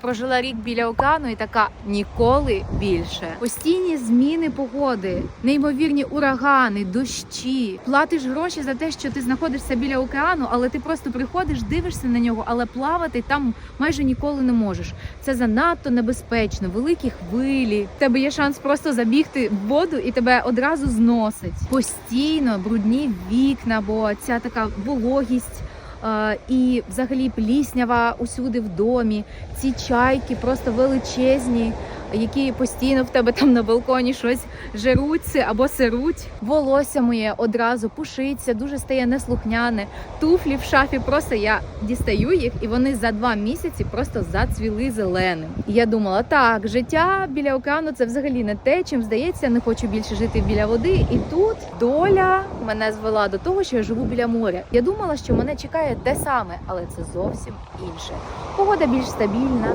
Прожила рік біля океану і така ніколи більше. Постійні зміни погоди, неймовірні урагани, дощі. Платиш гроші за те, що ти знаходишся біля океану, але ти просто приходиш, дивишся на нього, але плавати там майже ніколи не можеш. Це занадто небезпечно, великі хвилі. В тебе є шанс просто забігти в воду і тебе одразу зносить. Постійно брудні вікна, бо ця така вологість. Е, І взагалі пліснява усюди в домі. Ці чайки просто величезні, які постійно в тебе там на балконі щось жеруться або сируть. Волосся моє одразу пушиться, дуже стає неслухняне. Туфлі в шафі просто я дістаю їх, і вони за два місяці просто зацвіли зеленим. І я думала, так, життя біля океану це взагалі не те, чим здається, не хочу більше жити біля води. І тут доля мене звела до того, що я живу біля моря. Я думала, що мене чекає те саме, але це зовсім інше. Погода більш стабільна,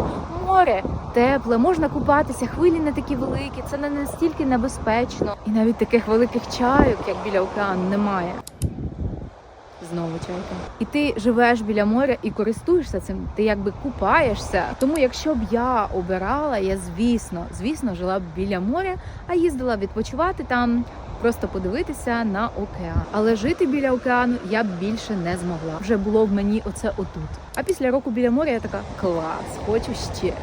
море тепле, можна купатися, хвилі не такі великі, це не настільки небезпечно. І навіть таких великих чайок, як біля океану, немає. Знову чайка. І ти живеш біля моря і користуєшся цим. Ти якби купаєшся. Тому, якщо б я обирала, я звісно, звісно, жила б біля моря, а їздила відпочивати там, просто подивитися на океан. Але жити біля океану я б більше не змогла. Вже було в мені оце отут. А після року біля моря я така клас, хочу ще.